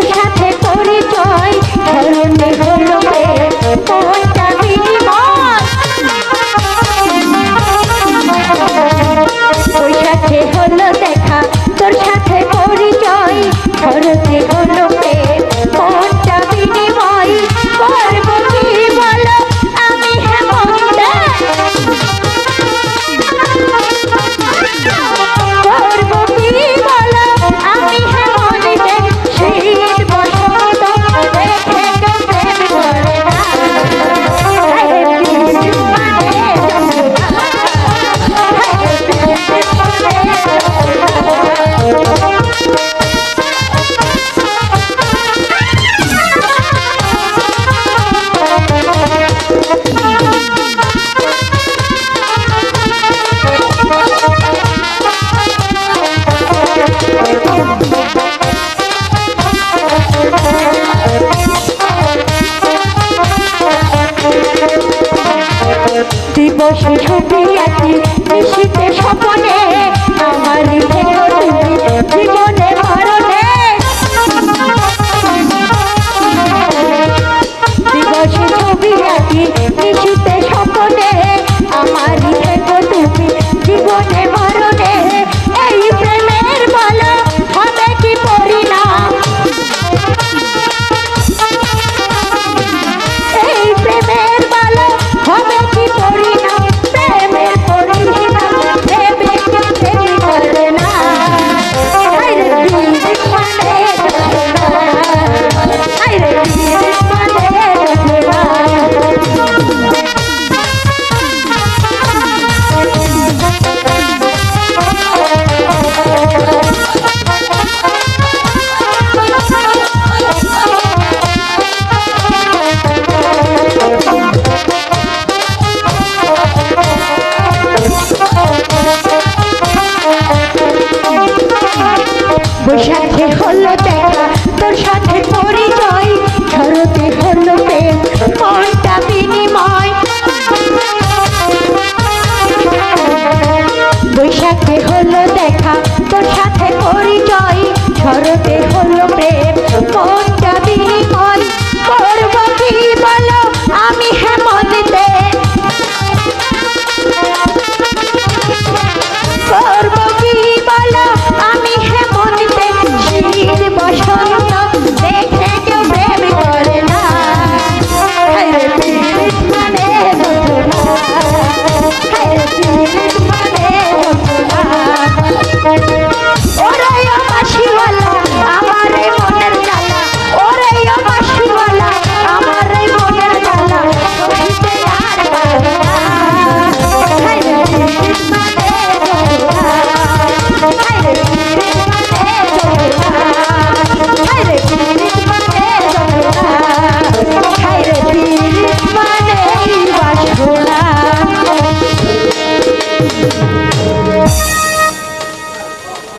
Don't দিবসে ছুটি আছি নিশিতে সপনে তোর সাথে পরিচয় ধরতে হলো প্রেম, মনটা বিনিময়। বৈশাখে হলো দেখা, তোর সাথে পরিচয় ঝরতে হলো প্রেম